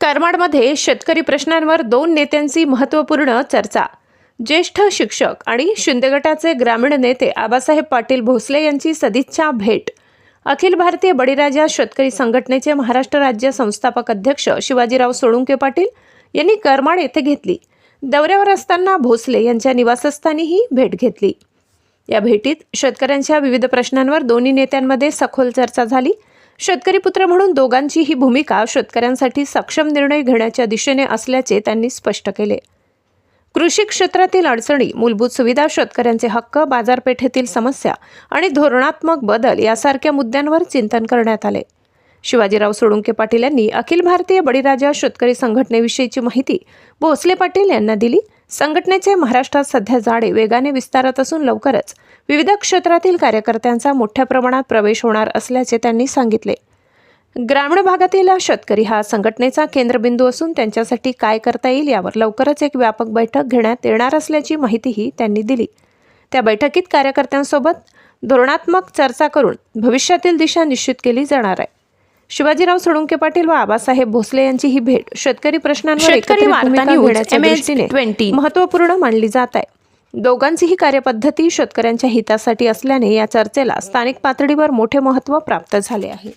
करमाडमध्ये शेतकरी प्रश्नांवर दोन नेत्यांची महत्त्वपूर्ण चर्चा. ज्येष्ठ शिक्षक आणि शिंदे गटाचे ग्रामीण नेते आबासाहेब पाटील भोसले यांची सदिच्छा भेट. अखिल भारतीय बळीराजा शेतकरी संघटनेचे महाराष्ट्र राज्य संस्थापक अध्यक्ष शिवाजीराव सोळुंके पाटील यांनी करमाड येथे घेतली. दौऱ्यावर असताना भोसले यांच्या निवासस्थानी ही भेट घेतली. या भेटीत शेतकऱ्यांच्या विविध प्रश्नांवर दोन्ही नेत्यांमध्ये सखोल चर्चा झाली. शेतकरी पुत्र म्हणून दोघांची ही भूमिका शेतकऱ्यांसाठी सक्षम निर्णय घेण्याच्या दिशेने असल्याचे त्यांनी स्पष्ट केले. कृषी क्षेत्रातील अडचणी मूलभूत सुविधा शेतकऱ्यांचे हक्क बाजारपेठेतील समस्या आणि धोरणात्मक बदल यासारख्या मुद्द्यांवर चिंतन करण्यात आले. शिवाजीराव सोळुंके पाटील यांनी अखिल भारतीय बळीराजा शेतकरी संघटनेविषयीची माहिती भोसले पाटील यांना दिली. संघटनेचे महाराष्ट्रात सध्या जाडे वेगाने विस्तारत असून लवकरच विविध क्षेत्रातील कार्यकर्त्यांचा मोठ्या प्रमाणात प्रवेश होणार असल्याचे त्यांनी सांगितले. ग्रामीण भागातील शेतकरी हा संघटनेचा केंद्रबिंदू असून त्यांच्यासाठी काय करता येईल यावर लवकरच एक व्यापक बैठक घेण्यात येणार असल्याची माहितीही त्यांनी दिली. त्या बैठकीत कार्यकर्त्यांसोबत धोरणात्मक चर्चा करून भविष्यातील दिशा निश्चित केली जाणार आहे. शिवाजीराव सोळुंके पाटील व आबासाहेब भोसले यांची ही भेट शेतकरी प्रश्नांवर शेतकरी एकत्रित वार्ता भूमिका न्यूज, घेण्याच्या MS दृष्टीने 20. महत्त्वपूर्ण मानली जात आहे दोघांचीही कार्यपद्धती शेतकऱ्यांच्या हितासाठी असल्याने या चर्चेला स्थानिक पातळीवर मोठे महत्त्व प्राप्त झाले आहे